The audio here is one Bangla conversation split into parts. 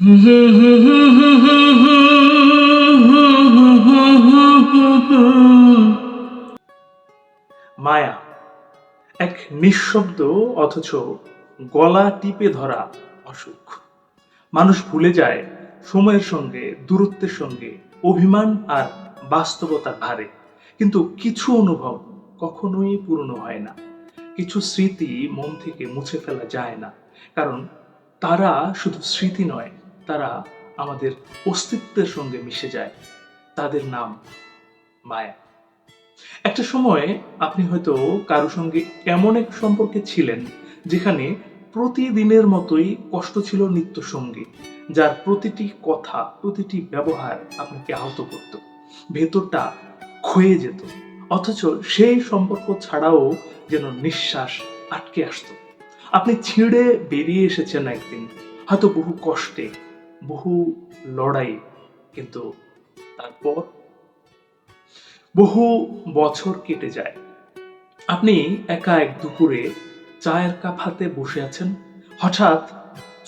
মায়া, এক নিঃশব্দ অথচ গলা টিপে ধরা অসুখ। মানুষ ভুলে যায় সময়ের সঙ্গে, দূরত্বের সঙ্গে, অভিমান আর বাস্তবতার ভারে। কিন্তু কিছু অনুভব কখনোই পূর্ণ হয় না। কিছু স্মৃতি মন থেকে মুছে ফেলা যায় না। কারণ তারা শুধু স্মৃতি নয় তারা আমাদের অস্তিত্বের সঙ্গে মিশে যায়। তাদের নাম মায়া। একটা সময় আপনি হয়তো কারও সঙ্গে এমন এক সম্পর্কে ছিলেন যেখানে প্রতিদিনের মতোই কষ্ট ছিল নিত্য সঙ্গী যার প্রতিটি কথা, প্রতিটি ব্যবহার আপনাকে আহত করত। ভেতরটা ক্ষয়ে যেত, অথচ সেই সম্পর্ক ছাড়াও যেন নিঃশ্বাস আটকে আসতো। আপনি ছিঁড়ে বেরিয়ে এসেছেন একদিন, হয়তো বহু কষ্টে বহু লড়াই, কিন্তু তারপর বহু বছর কেটে যায়। আপনি একা এক দুপুরে চায়ের কাপ হাতে বসে আছেন, হঠাৎ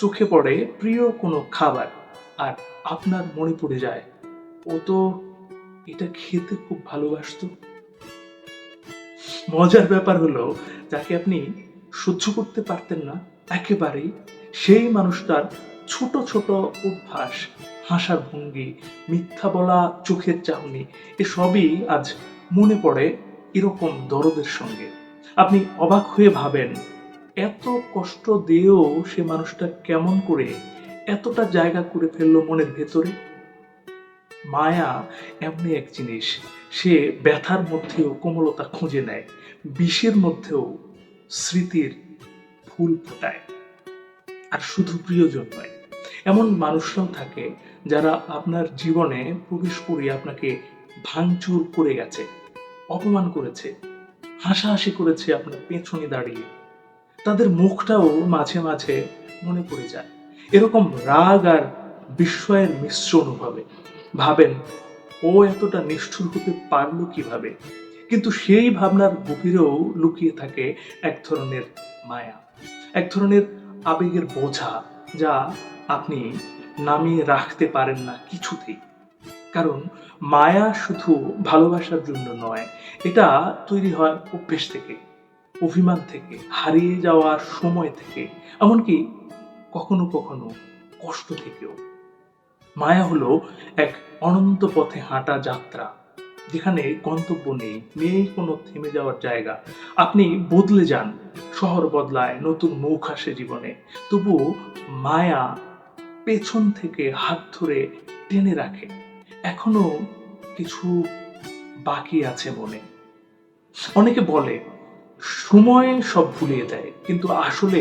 চোখে পড়ে প্রিয় কোনো খাবার আর আপনার মনে পড়ে যায়, ও তো এটা খেতে খুব ভালোবাসতো। মজার ব্যাপার হলো, যাকে আপনি সহ্য করতে পারতেন না, একেবারেই সেই মানুষটার ছোট ছোট অভ্যাস হাসার ভঙ্গি, মিথ্যা বলা চোখের চাহনি, এসবই আজ মনে পড়ে এরকম দরদের সঙ্গে। আপনি অবাক হয়ে ভাবেন, এত কষ্ট দিয়েও সে মানুষটা কেমন করে এতটা জায়গা করে ফেলল মনের ভেতরে? মায়া এমনি এক জিনিস, সে ব্যথার মধ্যেও কোমলতা খুঁজে নেয়, বিষের মধ্যেও স্মৃতির ফুল ফোটায়। আর শুধু প্রিয়জন নয় এমন মানুষরাও থাকে যারা আপনার জীবনে প্রবেশ করে আপনাকে ভাঙচুর করে গেছে, অপমান করেছে, হাসাহাসি করেছে আপনার পেছনে দাঁড়িয়ে। তাদের মুখটাও মাঝে মাঝে মনে পড়ে যায়। এরকম রাগ আর বিস্ময়ের মিশ্র অনুভবে। ভাবেন, ও এতটা নিষ্ঠুর হতে পারল কীভাবে? কিন্তু সেই ভাবনার গভীরেও লুকিয়ে থাকে এক ধরনের মায়া, এক ধরনের আবেগের বোঝা যা আপনি নামিয়ে রাখতে পারেন না কিছুতেই। কারণ মায়া শুধু ভালোবাসার জন্য নয়, এটা তৈরি হয় অভ্যেস থেকে, অভিমান থেকে, হারিয়ে যাওয়ার সময় থেকে, এমনকি কখনো কখনো কষ্ট থেকেও। মায়া হলো এক অনন্ত পথে হাঁটা যাত্রা, যেখানে গন্তব্য নেই নেই কোনো থেমে যাওয়ার জায়গা। আপনি বদলে যান, শহর বদলায়, নতুন মুখ আসে জীবনে। তবু মায়া পেছন থেকে হাত ধরে টেনে রাখে। এখনও কিছু বাকি আছে মনে। অনেকে বলে, সময় সব ভুলিয়ে দেয়, কিন্তু আসলে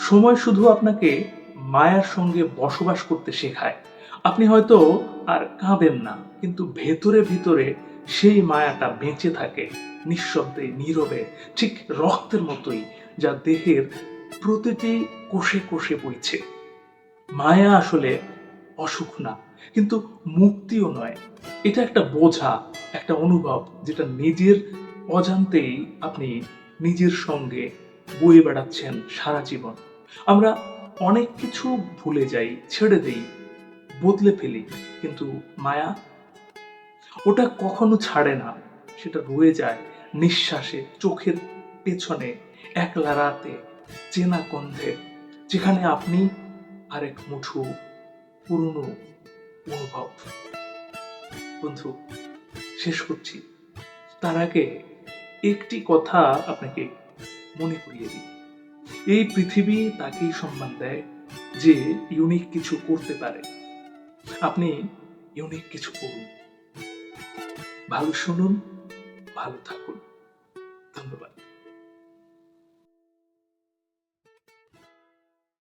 সময় শুধু আপনাকে মায়ার সঙ্গে বসবাস করতে শেখায়। আপনি হয়তো আর কাঁদেন না, কিন্তু ভেতরে ভিতরে সেই মায়াটা বেঁচে থাকে, নিঃশব্দে, নীরবে, ঠিক রক্তের মতোই, যা দেহের প্রতিটি কোষে কোষে বইছে। মায়া আসলে অসুখ না, কিন্তু মুক্তিও নয়। এটা একটা বোঝা, একটা অনুভব যেটা নিজের অজান্তেই আপনি নিজের সঙ্গে বয়ে বেড়াচ্ছেন সারা জীবন। আমরা অনেক কিছু ভুলে যাই, ছেড়ে দেই, বদলে ফেলি, কিন্তু মায়া ওটা কখনো ছাড়ে না। সেটা রয়ে যায় নিঃশ্বাসে, চোখের পেছনে, একলা রাতে, চেনা গন্ধে যেখানে আপনি আরেক মুঠো পুরনো অনুভব। বন্ধু, শেষ করছি। তার আগে একটি কথা আপনাকে মনে করিয়ে দিই। এই পৃথিবী তাকেই সম্মান দেয় যে ইউনিক কিছু করতে পারে। আপনি ইউনিক কিছু করুন। ভালো শুনুন, ভালো থাকুন। ধন্যবাদ।